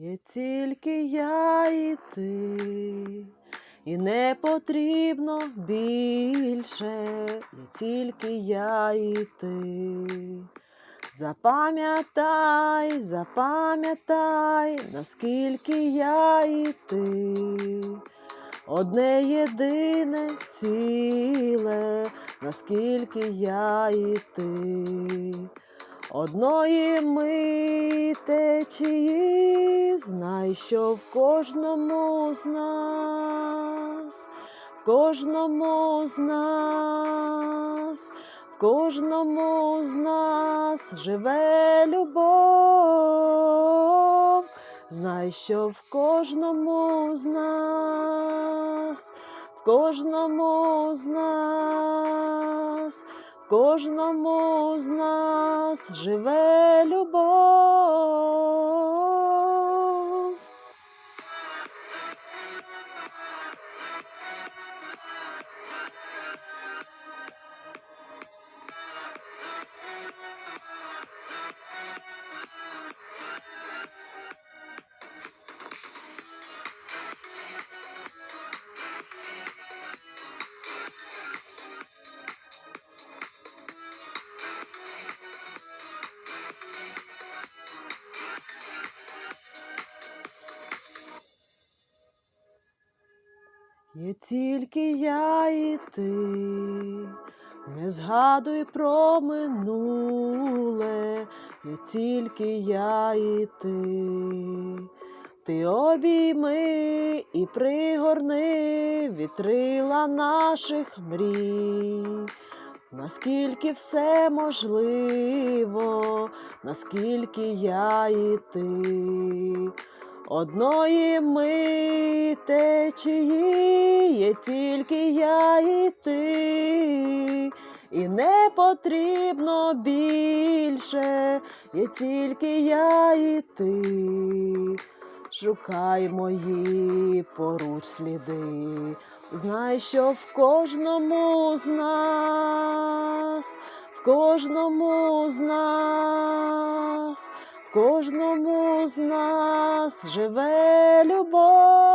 Є тільки я і ти, і не потрібно більше, є тільки я і ти. Запам'ятай, запам'ятай, наскільки я і ти. Одне єдине ціле, наскільки я і ти. Одної ми течії, знай, що в кожному з нас, в кожному з нас, в кожному з нас живе любов. Знай, що в кожному з нас, в кожному з нас, в кожному з нас живе любов. Є тільки я і ти, не згадуй про минуле, є тільки я і ти. Ти обійми і пригорни вітрила наших мрій. Наскільки все можливо, наскільки я і ти. Одної ми течії, є тільки я і ти, і не потрібно більше, є тільки я і ти. Шукай мої поруч сліди, знай, що в кожному з нас, в кожному з нас. В кожному з нас живе любов.